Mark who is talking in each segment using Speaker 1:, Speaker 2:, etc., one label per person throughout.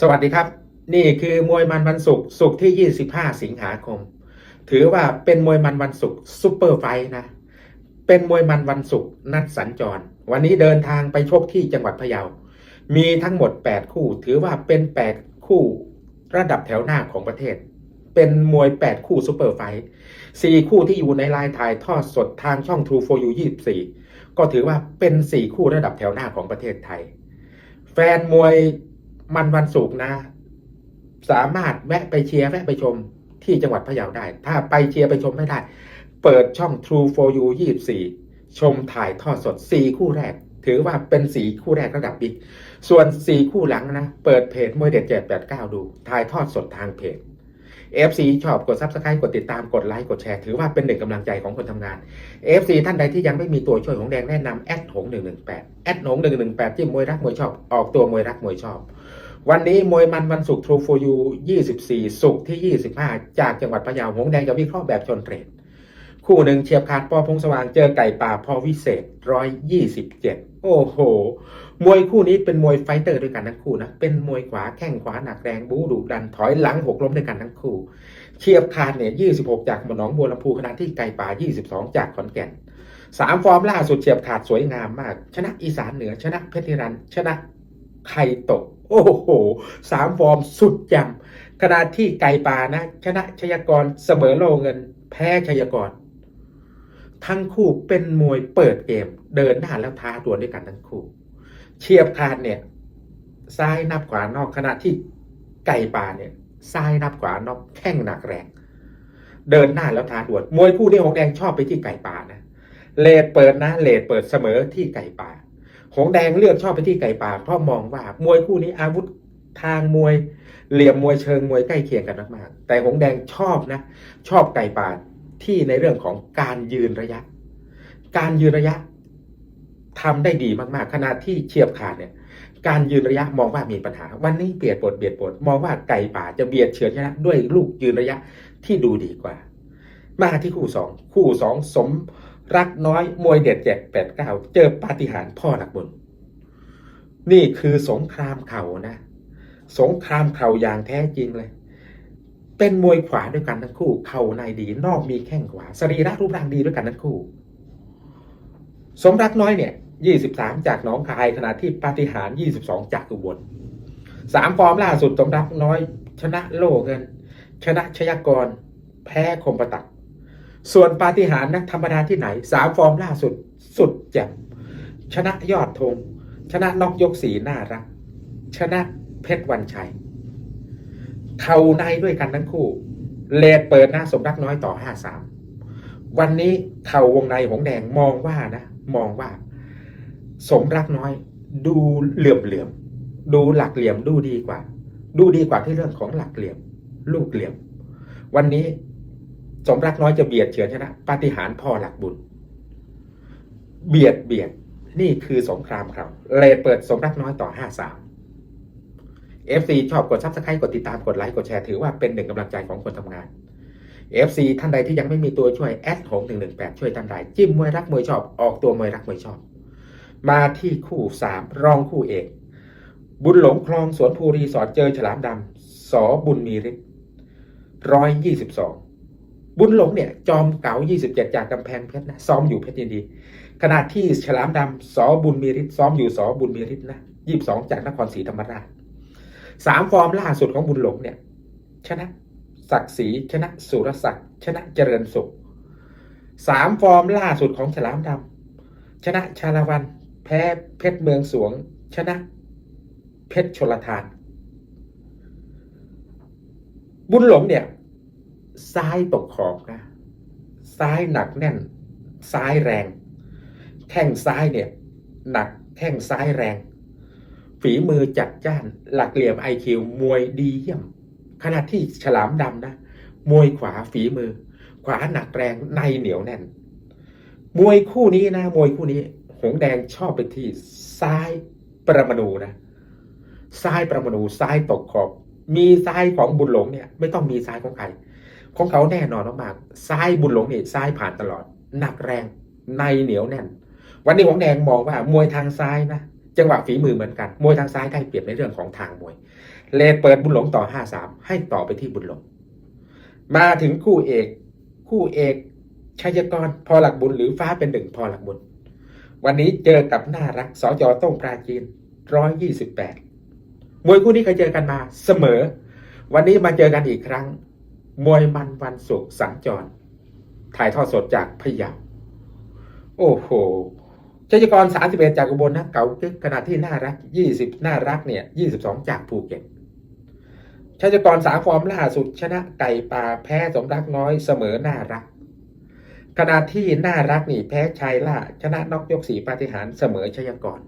Speaker 1: สวัสดีครับ นี่คือมวยมันวันศุกร์ศุกร์ที่ 25 สิงหาคม ถือว่าเป็นมวยมันวันศุกร์ซุปเปอร์ไฟท์นะ เป็นมวยมันวันศุกร์นัดสัญจร วันนี้เดินทางไปชกที่จังหวัดพะเยา มีทั้งหมด 8 คู่ ถือว่าเป็น 8 คู่ระดับแถวหน้าของประเทศ เป็นมวย 8 คู่ซุปเปอร์ไฟท์4คู่ที่อยู่ในลน์ถ่ายทอดสดทางช่อง True for You 24 ก็ถือว่าเป็น 4 คู่ระดับแถวหน้าของประเทศไทย แฟนมวย มันวันศุกร์นะ สามารถแวะไปเชียร์แวะไปชมที่จังหวัดพะเยาได้ ถ้าไปเชียร์ไปชมไม่ได้ เปิดช่อง True for You 24 ชมถ่ายทอดสด 4 คู่แรก ถือว่าเป็น4คู่แรกระดับบิ๊กส่วน4คู่หลังนะ เปิดเพจมวยเด็ด789 ดู ถ่ายทอดสดทางเพจ FC ชอบกด Subscribe กดติดตามกดไลค์กดแชร์ถือว่าเป็นหนึ่งกำลังใจของคนทำงาน FC ท่านใดที่ยังไม่มีตัวช่วยของแดงแนะนำแอดหง118แอดหง118จิ้มมวยรักมวยชอบ ออกตัวมวยรักมวยชอบ วันนี้มวยมันวันศุกร์ True for You 24 ศุกร์ที่ 25 จากจังหวัดพะเยาหงแดงจะวิเคราะห์แบบชนเทรดคู่หนึ่งเฉียบขาดปอพงสว่างเจอไก่ป่าพอวิเศษ 127 โอ้โห มวยคู่นี้เป็นมวยไฟเตอร์ด้วยกันทั้งคู่นะ เป็นมวยขวาแข้งขวาหนักแรงบูดุดันถอยหลังหกล้มด้วยกันทั้งคู่ เฉียบขาดเนี่ย 26 จากหนองบัวลำพูขณะที่ไก่ป่า 22 จากขอนแก่นสามฟอร์มล่าสุดเฉียบขาดสวยงามมาก ชนะอีสานเหนือชนะเพชรรันชนะ ไข่ตก โอ้โหสามฟอร์มสุดยำขณะที่ไก่ป่านะ ชนะชยากรเสมอโลเงิน แพ้ชยากร ทั้งคู่เป็นมวยเปิดเกม เดินหน้าแล้วท้าดวลด้วยกันทั้งคู่เฉียบขาดเนี่ย ซ้ายนับขวานอกขณะที่ไก่ป่าเนี่ย ซ้ายนับขวานอกแข้งหนักแรง เดินหน้าแล้วท้าดวลมวยคู่นี้หงแดงชอบไปที่ไก่ป่านะเลดเปิดนะเลดเปิดเสมอที่ไก่ป่า หงแดงเลือกชอบไปที่ไก่ป่าเพราะมองว่ามวยคู่นี้อาวุธทางมวย เหลี่ยมมวยเชิงมวยใกล้เคียงกันมากๆแต่หงแดงชอบนะ ชอบไก่ป่าที่ในเรื่องของการยืนระยะ การยืนระยะทำได้ดีมากๆขณะที่เฉียบขาดเนี่ย การยืนระยะมองว่ามีปัญหา วันนี้เบียดปดเบียดปดมองว่าไก่ป่าจะเบียดเฉือนชนะด้วยลูกยืนระยะที่ดูดีกว่า มาที่คู่สองคู่สองสม รักน้อยมวยเด็ดแจกแปดเก้าเจอปาฏิหาริย์พ่อหลักบุญนี่คือสงครามเข่านะ สงครามเข่าอย่างแท้จริงเลย เป็นมวยขวาด้วยกันทั้งคู่ เข่าในดีนอกมีแข้งขวาสรีระรูปร่างดีด้วยกันทั้งคู่ สมรักน้อยเนี่ย23จากหนองคายขณะที่ปาฏิหาริย์22จากอุบลสามฟอร์มล่าสุดสมรักน้อย ชนะโล่เงินชนะชยากร แพ้คมประตัก ส่วนปาฏิหาริย์นักธรรมดาที่ไหนสามฟอร์มล่าสุดสุดแจ่มชนะยอดธงชนะนอกยกสีน่ารัก ชนะเพชรวันชัยเข่าในด้วยกันทั้งคู่เลดเปิดหน้าสมรักน้อยต่อห้าสามวันนี้เข่าวงในหงแดงมองว่านะ มองว่า สมรักน้อย ดูเหลื่อมเหลื่อมดูหลักเหลี่ยมดูดีกว่า ดูดีกว่าที่เรื่องของหลักเหลี่ยม ลูกเหลี่ยม วันนี้ สมรักน้อยจะเบียดเฉือนชนะปาฏิหาริย์พ่อหลักบุญ เบียดเบียดนี่คือสงครามครับ เลดเปิดสมรักน้อยต่อห้าสาม FC ชอบกดซับสไครต์กดติดตามกดไลค์กดแชร์ถือว่าเป็นหนึ่งกำลังใจของคนทำงาน FC ท่านใดที่ยังไม่มีตัวช่วยแอดหงหนึ่งหนึ่งแปดช่วยท่านใดจิ้มมวยรักมวยชอบออกตัวมวยรักมวยชอบ มาที่คู่สามรองคู่เอกบุญหลงคลองสวนภูรีสอดเจอฉลามดำสอบุญมีฤทธิ์ร้อยยี่สิบสอง บุญหลงเนี่ยจอมเก๋ายี่สิบเจ็ดจากกำแพงเพชรนะซ้อมอยู่เพชรยินดี ขณะที่ฉลามดำสอบุญมีฤทธิ์ซ้อมอยู่สอบุญมีฤทธิ์นะยี่สิบสองจากนครศรีธรรมราชสามฟอร์มล่าสุดของบุญหลงเนี่ยชนะศักดิ์ศรีชนะสุรศักดิ์ชนะเจริญสุขสามฟอร์มล่าสุดของฉลามดำชนะชาละวัน แพ้เพชรเมืองสวง ชนะเพชรชลทาน บุญหลงเนี่ย ซ้ายตกขอบนะ ซ้ายหนักแน่น ซ้ายแรง แข้งซ้ายเนี่ย หนักแข้งซ้ายแรง ฝีมือจัดจ้าน หลักเหลี่ยมไอคิวมวยดีเยี่ยม ขณะที่ฉลามดำนะ มวยขวาฝีมือ ขวาหนักแรงในเหนียวแน่น มวยคู่นี้นะ มวยคู่นี้ หงแดงชอบไปที่ซ้ายประมาณูนะ ซ้ายประมาณูซ้ายตกขอบ มีซ้ายของบุญหลงเนี่ย ไม่ต้องมีซ้ายของใคร ของเขาแน่นอนมากๆซ้ายบุญหลงเนี่ยซ้ายผ่านตลอด หนักแรงในเหนียวแน่น วันนี้หงแดงมองว่ามวยทางซ้ายนะจังหวะฝีมือเหมือนกัน มวยทางซ้ายได้เปรียบในเรื่องของทางมวย เลเปิดบุญหลงต่อ 5-3 ให้ต่อไปที่บุญหลง มาถึงคู่เอก คู่เอกชัยกรพอหลักบุญหรือฟ้าเป็นหนึ่งพอหลักบุญ วันนี้เจอกับน่ารักสจต้งปราจีน128มวยคู่นี้เคยเจอกันมาเสมอ วันนี้มาเจอกันอีกครั้ง มวยมันวันศุกร์สัญจร ถ่ายทอดสดจากพะเยาโอ้โหชัยกร 31 จากอุบลนะเก่ากึกขณะที่น่ารัก 20 น่ารักเนี่ย 22 จากภูเก็ตชัยกรสามฟอร์มล่าสุดชนะไก่ป่าแพ้สมรักน้อยเสมอน่ารัก ขณะที่น่ารักนี่แพ้ชายล่าชนะนอกยกสีปาฏิหารเสมอชัยกร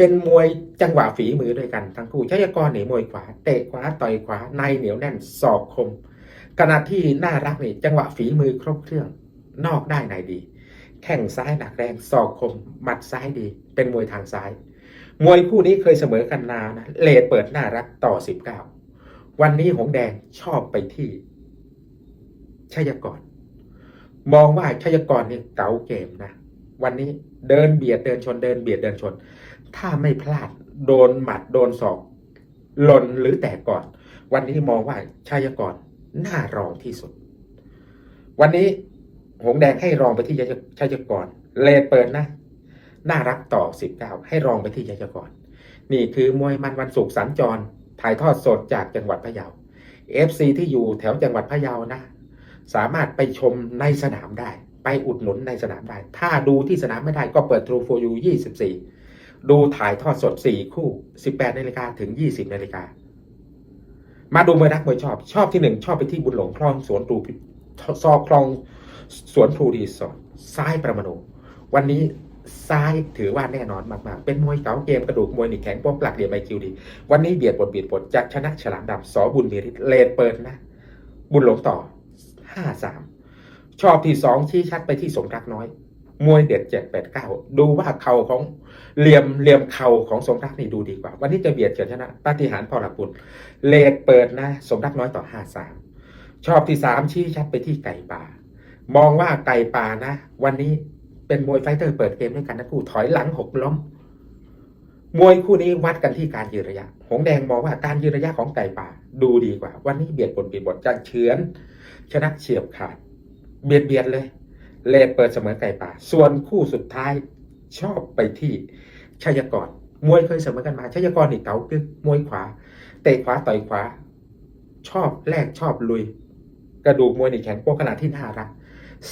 Speaker 1: เป็นมวยจังหวะฝีมือด้วยกัน ทั้งคู่ชัยกรหนี่มวยขวา เตะขวาต่อยขวาในเหนียวแน่นศอกคมขณะที่น่ารักนี่จังหวะฝีมือครบเครื่องนอกได้ในดี แข้งซ้ายหนักแรงศอกคมหมัดซ้ายดี เป็นมวยทางซ้าย มวยคู่นี้เคยเสมอกันนานนะเลดเปิดน่ารักต่อ 19 วันนี้หงแดงชอบไปที่ชัยกร มองว่าชัยกรเนี่ยเก๋าเกมนะวันนี้เดินเบียดเดินชนเดินเบียดเดินชน ถ้าไม่พลาดโดนหมัดโดนศอกหล่นหรือแตกก่อน วันนี้มองว่าชัยกรน่ารองที่สุด วันนี้หงแดงให้รองไปที่ชัยกรเลดเปิดนะ น่ารักต่อ 19 ให้รองไปที่ชัยกรนี่คือมวยมันวันศุกร์สัญจร ถ่ายทอดสดจากจังหวัดพะเยา FC ที่อยู่แถวจังหวัดพะเยานะ สามารถไปชมในสนามได้ ไปอุดหนุนในสนามได้ ถ้าดูที่สนามไม่ได้ก็เปิด True for You 24 ดูถ่ายทอดสด 4 คู่ 18นาฬิกาถึง 20นาฬิกา มาดูมวยรักมวยชอบ ชอบที่หนึ่งชอบไปที่บุญหลงคลองสวนตรูซอคลองสวนพลูรีสอร์ทซ้ายประมาณวันนี้ซ้ายถือว่าแน่นอนมากๆ เป็นมวยเก๋าเกมกระดูกมวยหนีแข็งป้อมปลักเหลี่ยมไอคิวดี วันนี้เบียดบทเบียดบทจากชนะฉลามดำสอบุญเบียริศเลนเปิดนะ บุญหลงต่อห้าสามชอบที่สองชี้ชัดไปที่สมรักน้อย มวยเด็ดเจ็ดแปดเก้าดูว่าเข่าของเหลี่ยมเหลี่ยมเข่าของสมรักนี่ดูดีกว่า วันนี้จะเบียดเฉินชนะปาฏิหารพอหลักบุญเลดเปิดนะ สมรักน้อยต่อห้าสามชอบที่สามชี้ชัดไปที่ไก่ป่า มองว่าไก่ป่านะ วันนี้เป็นมวยไฟเตอร์เปิดเกมด้วยกันนะคู่ถอยหลังหกล้ม มวยคู่นี้วัดกันที่การยืนระยะ หงแดงมองว่าการยืนระยะของไก่ป่า ดูดีกว่า วันนี้เบียดบนเบียดบทจะเฉือนชนะเฉียบขาด เบียดเบียดเลย เลเปิดเสมอไก่ป่า ส่วนคู่สุดท้ายชอบไปที่ชัยกรมวยเคยเสมอกันมาชัยกรนี่เก๋ากึกมวยขวาเตะขวาต่อยขวา ชอบแลกชอบลุย กระดูกมวยนี่แข็งโป๊กขนาดที่น่ารัก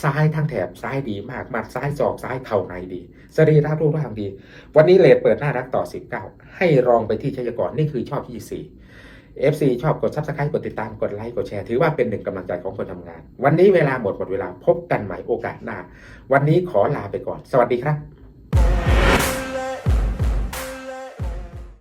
Speaker 1: ซ้ายทั้งแถบซ้ายดีมากหมัดซ้ายศอกซ้ายเข่าในดีสรีระรูปร่างดี วันนี้เลดเปิดน่ารักต่อ 19 ให้รองไปที่ชัยกรนี่คือชอบที่4 FC ชอบกดซับสไครต์กดติดตามกดไลค์กดแชร์ถือว่าเป็นหนึ่งกำลังใจของคนทำงาน วันนี้เวลาหมดหมดเวลาพบกันใหม่โอกาสหน้า วันนี้ขอลาไปก่อน สวัสดีครับ